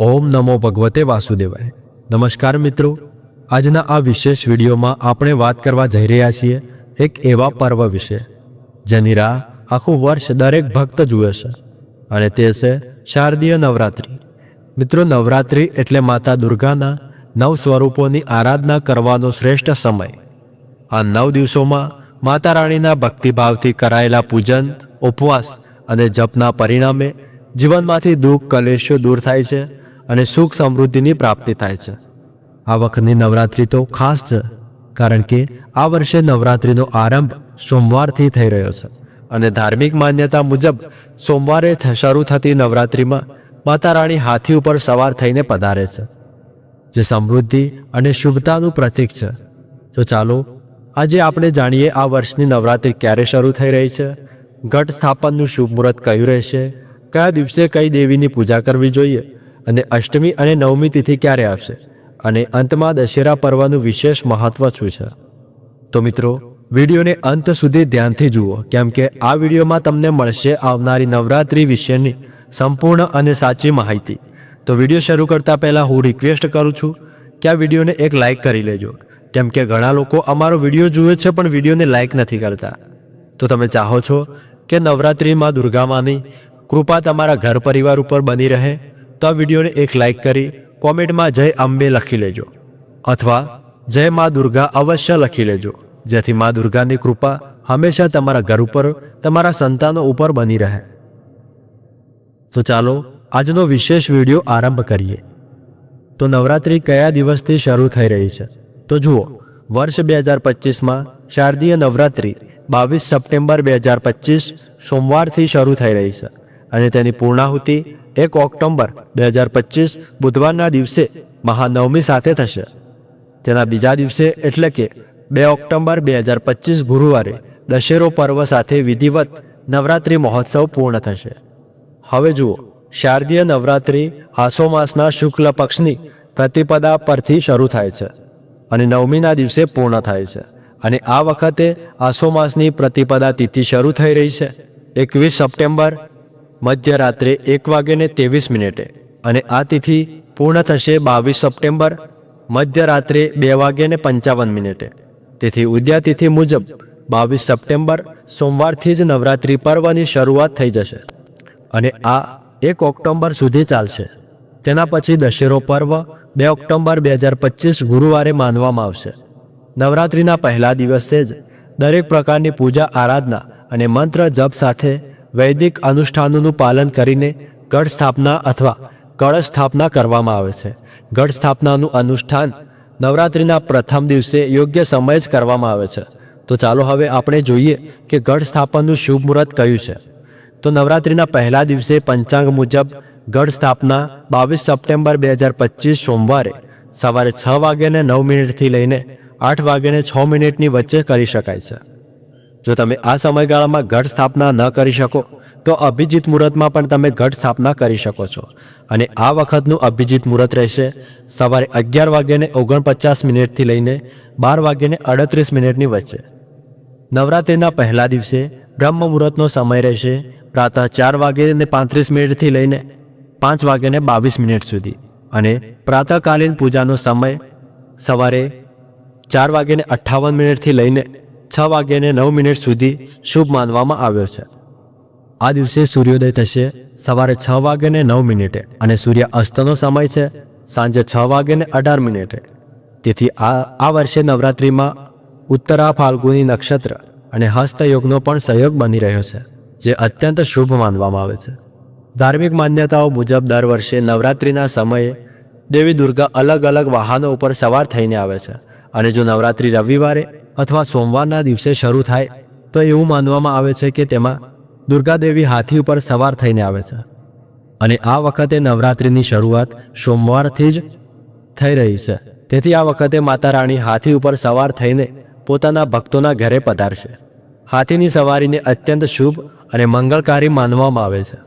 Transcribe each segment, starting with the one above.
ઓમ નમો ભગવતે વાસુદેવાય. નમસ્કાર મિત્રો, આજના આ વિશેષ વિડીયોમાં આપણે વાત કરવા જઈ રહ્યા છીએ એક એવા પર્વ વિશે, જેની રાહ આખું વર્ષ દરેક ભક્ત જુએ છે, અને તે છે શારદીય નવરાત્રિ. મિત્રો, નવરાત્રિ એટલે માતા દુર્ગાના નવ સ્વરૂપોની આરાધના કરવાનો શ્રેષ્ઠ સમય. આ નવ દિવસોમાં માતા રાણીના ભક્તિભાવથી કરાયેલા પૂજન, ઉપવાસ અને જપના પરિણામે જીવનમાંથી દુઃખ, કલેશો દૂર થાય છે અને સુખ સમૃદ્ધિની પ્રાપ્તિ થાય છે. આ વખતની નવરાત્રિ તો ખાસ છે, કારણ કે આ વર્ષે નવરાત્રિનો આરંભ સોમવારથી થઈ રહ્યો છે અને ધાર્મિક માન્યતા મુજબ સોમવારે શરૂ થતી નવરાત્રિમાં માતા રાણી હાથી ઉપર સવાર થઈને પધારે છે. જે સમૃદ્ધિ અને શુભતાનું પ્રતીક છે. તો ચાલો, આજે આપણે જાણીએ આ વર્ષની નવરાત્રિ ક્યારે શરૂ થઈ રહી છે, ઘટ સ્થાપનનું શુભ મુહૂર્ત કયું રહેશે, કયા દિવસે કઈ દેવીની પૂજા કરવી જોઈએ અને અષ્ટમી અને નવમી તિથિ ક્યારે આવશે? અને અંતમાં દશેરા પર્વનું વિશેષ મહત્વ શું છે? તો મિત્રો, વિડીયોને અંત સુધી ધ્યાનથી જુઓ, કેમ કે આ વિડીયોમાં તમને મળશે આવનારી નવરાત્રિ વિશેની સંપૂર્ણ અને સાચી માહિતી. તો વીડિયો શરૂ કરતા પહેલાં હું રિક્વેસ્ટ કરું છું કે આ વિડીયોને એક લાઇક કરી લેજો. કેમ કે ઘણા લોકો અમારો વીડિયો જુએ છે, પણ વિડીયોને લાઇક નથી કરતા. તો તમે ચાહો છો કે નવરાત્રિમાં દુર્ગામાની કૃપા તમારા ઘર પરિવાર ઉપર બની રહે? તો આ વિડીયોને એક લાઇક કરી કોમેન્ટમાં જય અંબે લખી લેજો. અથવા જય મા દુર્ગા અવશ્ય લખી લેજો, જેથી મા દુર્ગાની કૃપા હંમેશા તમારા ઘર ઉપર, તમારા સંતાનો ઉપર બની રહે. તો ચાલો આજનો વિશેષ વીડિયો આરંભ કરીએ. તો નવરાત્રિ કયા દિવસથી શરૂ થઈ રહી છે? તો જુઓ, વર્ષ બે હજાર પચીસમાં શારદીય નવરાત્રિ બાવીસ સપ્ટેમ્બર બે હજાર પચીસ સોમવારથી શરૂ થઈ રહી છે અને તેની પૂર્ણાહુતિ એક ઓક્ટોબર બે હજાર પચીસ બુધવારના દિવસે મહાનવમી સાથે થશે. તેના બીજા દિવસે એટલે કે બે ઓક્ટોબર બે હજાર પચીસ ગુરુવારે દશેરો પર્વ સાથે વિધિવત નવરાત્રિ મહોત્સવ પૂર્ણ થશે. હવે જુઓ, શારદીય નવરાત્રિ આસો માસના શુક્લ પક્ષની પ્રતિપદા પરથી શરૂ થાય છે અને નવમીના દિવસે પૂર્ણ થાય છે અને આ વખતે આસો માસની પ્રતિપદા તિથિ શરૂ થઈ રહી છે. એકવીસ સપ્ટેમ્બર મધ્યરાત્રે એક વાગ્યે ત્રેવીસ મિનિટે અને આ તિથિ પૂર્ણ થશે બાવીસ સપ્ટેમ્બર, મધ્યરાત્રે બે વાગ્યે પંચાવન મિનિટે. તેથી ઉદ્યા તિથિ મુજબ બાવીસ સપ્ટેમ્બર સોમવારથી જ નવરાત્રિ પર્વની શરૂઆત થઈ જશે. અને આ એક ઓક્ટોબર સુધી ચાલશે. તેના પછી દશેરો પર્વ બે ઓક્ટોબર બે હજાર પચીસ ગુરુવારે માનવામાં આવશે. નવરાત્રિના પહેલા દિવસે જ દરેક પ્રકારની પૂજા, આરાધના અને મંત્ર જપ સાથે વૈદિક અનુષ્ઠાનોનું પાલન કરીને ગઢ સ્થાપના અથવા કળશ સ્થાપના કરવામાં આવે છે. ગઢ સ્થાપનાનું અનુષ્ઠાન નવરાત્રિના પ્રથમ દિવસે યોગ્ય સમયે જ કરવામાં આવે છે. તો ચાલો હવે આપણે જોઈએ કે ગઢ સ્થાપનનું શુભ મુહૂર્ત કયું છે. તો નવરાત્રિના પહેલા દિવસે પંચાંગ મુજબ ગઢ સ્થાપના બાવીસ સપ્ટેમ્બર બે હજાર પચીસ સોમવારે સવારે છ વાગ્યાને નવ મિનિટથી લઈને આઠ વાગ્યાને છ મિનિટની વચ્ચે કરી શકાય છે. જો તમે આ સમયગાળામાં ગઢ સ્થાપના ન કરી શકો, તો અભિજીત મુહૂર્તમાં પણ તમે ગઢ સ્થાપના કરી શકો છો. અને આ વખતનું અભિજીત મુહૂર્ત રહેશે સવારે અગિયાર વાગ્યાને ઓગણપચાસ મિનિટથી લઈને બાર વાગ્યાને અડત્રીસ મિનિટની વચ્ચે. નવરાત્રિના પહેલા દિવસે બ્રહ્મ મુહૂર્તનો સમય રહેશે પ્રાતઃ ચાર વાગ્યે પાંત્રીસ મિનિટથી લઈને પાંચ વાગ્યાને બાવીસ મિનિટ સુધી. અને પ્રાતઃકાલીન પૂજાનો સમય સવારે ચાર વાગ્યાને અઠ્ઠાવન મિનિટથી લઈને છ વાગ્યાને નવ મિનિટ સુધી શુભ માનવામાં આવ્યો છે. આ દિવસે સૂર્યોદય થશે સવારે છ વાગ્યાને નવ મિનિટે અને સૂર્ય અસ્તનો સમય છે સાંજે છ વાગ્યાને અઢાર મિનિટે. તેથી આ આ વર્ષે નવરાત્રિમાં ઉત્તરા ફાલ્ગુની નક્ષત્ર અને હસ્તયોગનો પણ સહયોગ બની રહ્યો છે, જે અત્યંત શુભ માનવામાં આવે છે. ધાર્મિક માન્યતાઓ મુજબ દર વર્ષે નવરાત્રિના સમયે દેવી દુર્ગા અલગ અલગ વાહનો ઉપર સવાર થઈને આવે છે અને જો નવરાત્રિ રવિવારે અથવા સોમવારના દિવસે શરૂ થાય, તો એવું માનવામાં આવે છે કે તેમાં દુર્ગાદેવી હાથી ઉપર સવાર થઈને આવે છે. અને આ વખતે નવરાત્રિની શરૂઆત સોમવારથી જ થઈ રહી છે. તેથી આ વખતે માતા રાણી હાથી ઉપર સવાર થઈને પોતાના ભક્તોના ઘરે પધારશે. હાથીની સવારીને અત્યંત શુભ અને મંગળકારી માનવામાં આવે છે.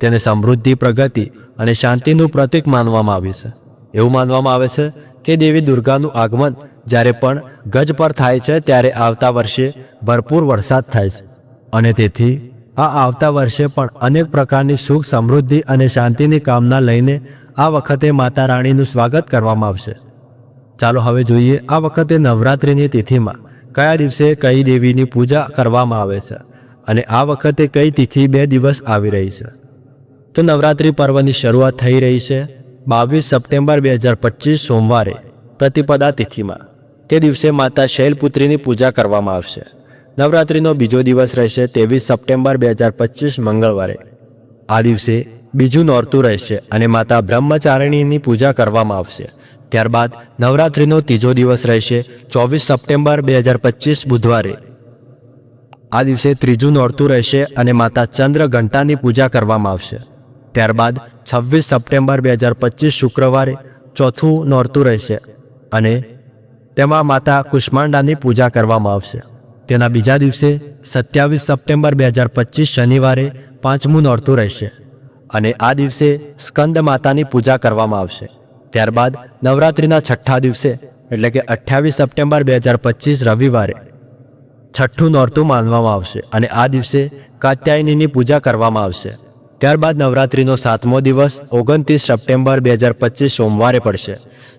તેને સમૃદ્ધિ, પ્રગતિ અને શાંતિનું પ્રતીક માનવામાં આવ્યું છે. એવું માનવામાં આવે છે? કે દેવી દુર્ગાનું આગમન જ્યારે પણ ગજ પર થાય છે, ત્યારે આવતા વર્ષે ભરપૂર વરસાદ થાય છે. અને તેથી આ આવતા વર્ષે પણ અનેક પ્રકારની સુખ, સમૃદ્ધિ અને શાંતિની કામના લઈને આ વખતે માતા રાણીનું સ્વાગત કરવામાં આવશે. ચાલો હવે જોઈએ આ વખતે નવરાત્રિની તિથિમાં કયા દિવસે કઈ દેવીની પૂજા કરવામાં આવે છે અને આ વખતે કઈ તિથિ બે દિવસ આવી રહી છે? તો નવરાત્રિ પર્વની શરૂઆત થઈ રહી છે. બાવીસ સપ્ટેમ્બર બે હજાર પચીસ સોમવારે પ્રતિપદા તિથિમાં. તે દિવસે માતા શૈલપુત્રીની પૂજા કરવામાં આવશે. નવરાત્રિનો બીજો દિવસ રહેશે ત્રેવીસ સપ્ટેમ્બર બે હજાર પચીસ મંગળવારે. આ દિવસે બીજું નોરતું રહેશે અને માતા બ્રહ્મચારિણીની પૂજા કરવામાં આવશે. ત્યારબાદ નવરાત્રિનો ત્રીજો દિવસ રહેશે ચોવીસ સપ્ટેમ્બર બે હજાર પચીસ બુધવારે. આ દિવસે ત્રીજું નોરતું રહેશે અને માતા ચંદ્ર ઘંટાની પૂજા કરવામાં આવશે. ત્યારબાદ છવ્વીસ સપ્ટેમ્બર બે હજાર પચીસ શુક્રવારે ચોથું નોરતું રહેશે અને તેમાં માતા કુષ્માંડાની પૂજા કરવામાં આવશે. તેના બીજા દિવસે સત્યાવીસ સપ્ટેમ્બર બે હજાર પચીસ શનિવારે પાંચમું નોરતું રહેશે અને આ દિવસે સ્કંદ માતાની પૂજા કરવામાં આવશે. ત્યારબાદ નવરાત્રિના છઠ્ઠા દિવસે, એટલે કે અઠ્યાવીસ સપ્ટેમ્બર બે હજાર પચીસ રવિવારે છઠ્ઠું નોરતું માનવામાં આવશે અને આ દિવસે કાત્યાયનીની પૂજા કરવામાં આવશે. ત્યારબાદ નવરાત્રિનો સાતમો દિવસ ઓગણત્રીસ સપ્ટેમ્બર બે હજાર પચીસ સોમવારે પડશે,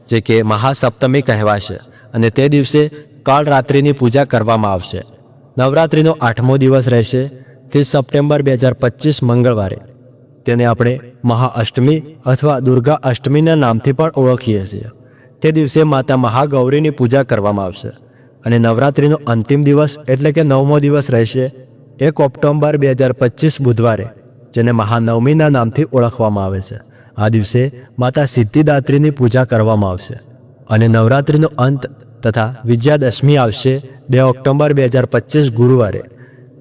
જે કે મહાસપ્તમી કહેવાશે અને તે દિવસે કાળ રાત્રિની પૂજા કરવામાં આવશે. નવરાત્રિનો આઠમો દિવસ રહેશે, ત્રીસ સપ્ટેમ્બર બે હજાર પચીસ મંગળવારે. તેને આપણે મહાઅષ્ટમી અથવા દુર્ગા અષ્ટમીના નામથી પણ ઓળખીએ છીએ. તે દિવસે માતા મહાગૌરીની પૂજા કરવામાં આવશે અને નવરાત્રિનો અંતિમ દિવસ એટલે કે નવમો દિવસ રહેશે, એક ઓક્ટોબર બે હજાર પચીસ બુધવારે. જેને મહાનવમીના નામથી ઓળખવામાં આવે છે. આ દિવસે માતા સિદ્ધિદાત્રીની પૂજા કરવામાં આવશે અને નવરાત્રિનો અંત તથા વિજયાદશમી આવશે બે ઓક્ટોબર બે હજાર પચીસ ગુરુવારે,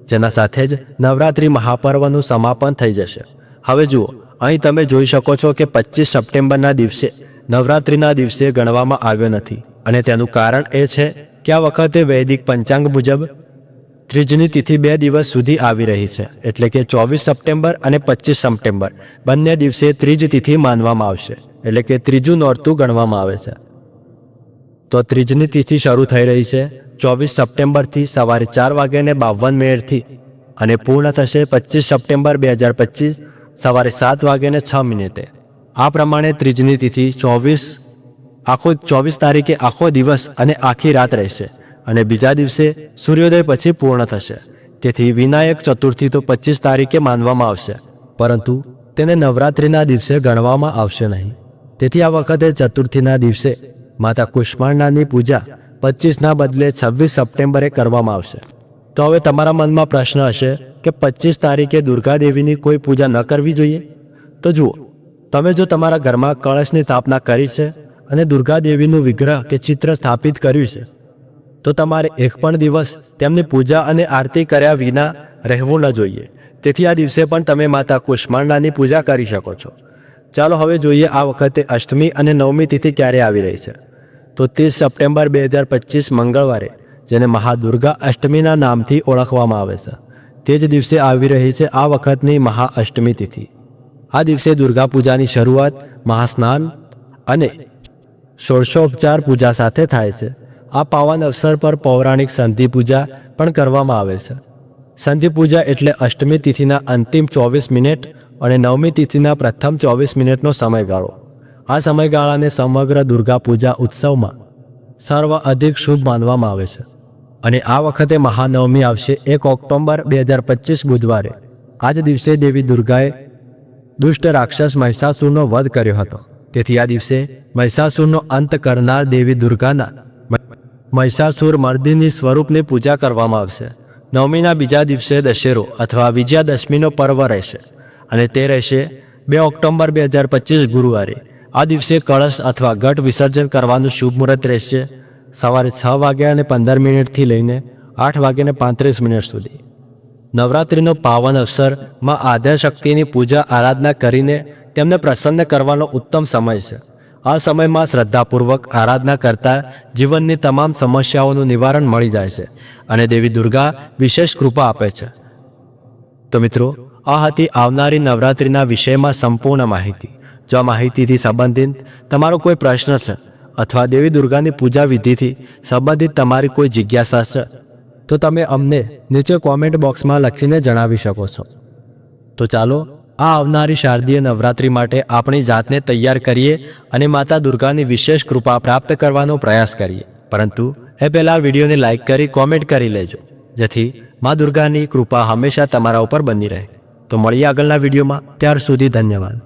જેના સાથે જ નવરાત્રિ મહાપર્વનું સમાપન થઈ જશે. હવે જુઓ, અહીં તમે જોઈ શકો છો કે પચીસ સપ્ટેમ્બરના દિવસે નવરાત્રિના દિવસે ગણવામાં આવ્યો નથી. અને તેનું કારણ એ છે કે આ વખતે વૈદિક પંચાંગ મુજબ ત્રીજની તિથિ બે દિવસ સુધી આવી રહી છે, એટલે કે ચોવીસ સપ્ટેમ્બર અને પચીસ સપ્ટેમ્બર. બંને દિવસે ત્રીજ તિથિ માનવામાં આવશે, એટલે કે ત્રીજું નોરતું ગણવામાં આવે છે. તો ત્રીજની તિથિ શરૂ થઈ રહી છે ચોવીસ સપ્ટેમ્બરથી સવારે ચાર વાગ્યાને બાવન મિનિટથી અને પૂર્ણ થશે પચીસ સપ્ટેમ્બર બે હજાર પચીસ સવારે સાત વાગ્યાને છ મિનિટે. આ પ્રમાણે ત્રીજની તિથિ ચોવીસ, આખો ચોવીસ તારીખે આખો દિવસ અને આખી રાત રહેશે. અને બીજા દિવસે સૂર્યોદય પછી પૂર્ણ થશે. તેથી વિનાયક ચતુર્થી તો પચીસ તારીખે માનવામાં આવશે. પરંતુ તેને નવરાત્રિના દિવસે ગણવામાં આવશે નહીં. તેથી આ વખતે ચતુર્થીના દિવસે માતા કુષ્માંડાની પૂજા પચીસના બદલે છવ્વીસ સપ્ટેમ્બરે કરવામાં આવશે. તો હવે તમારા મનમાં પ્રશ્ન હશે કે પચીસ તારીખે દુર્ગા દેવીની કોઈ પૂજા ન કરવી જોઈએ? તો જુઓ, તમે જો તમારા ઘરમાં કળશની સ્થાપના કરી છે અને દુર્ગા દેવીનું વિગ્રહ કે ચિત્ર સ્થાપિત કર્યું છે તો તમારે એક પણ દિવસ તેમની પૂજા અને આરતી કર્યા વિના રહેવું ન જોઈએ. તેથી આ દિવસે પણ તમે માતા કુષ્માંડાની પૂજા કરી શકો છો. ચાલો હવે જોઈએ આ વખતે અષ્ટમી અને નવમી તિથિ ક્યારે આવી રહી છે. તો ત્રીસ સપ્ટેમ્બર બે હજાર પચીસ મંગળવારે, જેને મહાદુર્ગા અષ્ટમીના નામથી ઓળખવામાં આવે છે. તે જ દિવસે આવી રહી છે આ વખતની મહાઅષ્ટમી તિથિ. આ દિવસે દુર્ગા પૂજાની શરૂઆત, મહાસ્નાન અને ષોડશોપચાર પૂજા સાથે થાય છે. આ પાવન અવસર પર પૌરાણિક સંધિ પૂજા પણ કરવામાં આવે છે. સંધિ પૂજા એટલે અષ્ટમી તિથિના અંતિમ ચોવીસ મિનિટ અને નવમી તિથિના પ્રથમ ચોવીસ મિનિટનો સમયગાળો. આ સમયગાળાને સમગ્ર દુર્ગા પૂજા ઉત્સવમાં સર્વ અધિક શુભ માનવામાં આવે છે. અને આ વખતે મહાનવમી આવશે એક ઓક્ટોબર બે હજાર પચીસ બુધવારે. આ જ દિવસે દેવી દુર્ગાએ દુષ્ટ રાક્ષસ મહિષાસુરનો વધ કર્યો હતો. તેથી આ દિવસે મહિષાસુરનો અંત કરનાર દેવી દુર્ગાના મહિષાસુર મર્દિની સ્વરૂપની પૂજા કરવામાં આવશે. નવમીના બીજા દિવસે દશેરો અથવા વિજયાદશમીનો પર્વ રહેશે અને તે રહેશે બે ઓક્ટોબર બે હજાર પચીસ ગુરુવારે. આ દિવસે કળશ અથવા ઘટ વિસર્જન કરવાનું શુભ મુહૂર્ત રહેશે સવારે છ વાગ્યા અને પંદર મિનિટથી લઈને આઠ વાગ્યાને પાંત્રીસ મિનિટ સુધી. નવરાત્રિનો પાવન અવસરમાં આદ્ય શક્તિની પૂજા આરાધના કરીને તેમને પ્રસન્ન કરવાનો ઉત્તમ સમય છે. આ સમયમાં શ્રદ્ધાપૂર્વક આરાધના કરતા જીવનની તમામ સમસ્યાઓનું નિવારણ મળી જાય છે અને દેવી દુર્ગા વિશેષ કૃપા આપે છે. તો મિત્રો, આ હતી આવનારી નવરાત્રિના વિષયમાં સંપૂર્ણ માહિતી. જો આ માહિતીથી સંબંધિત તમારો કોઈ પ્રશ્ન છે અથવા દેવી દુર્ગાની પૂજા વિધિથી સંબંધિત તમારી કોઈ જિજ્ઞાસા છે, તો તમે અમને નીચે કોમેન્ટ બોક્સમાં લખીને જણાવી શકો છો. તો ચાલો આ આવનારી શારદીય નવરાત્રિ માટે આપણી જાતને તૈયાર કરીએ અને માતા દુર્ગાની વિશેષ કૃપા પ્રાપ્ત કરવાનો પ્રયાસ કરીએ. પરંતુ એ પહેલાં વિડીયોને લાઇક કરી, કોમેન્ટ કરી લેજો, જેથી મા દુર્ગાની કૃપા હંમેશા તમારા ઉપર બની રહે. તો મળીએ આગળના વિડીયોમાં. ત્યાર સુધી ધન્યવાદ.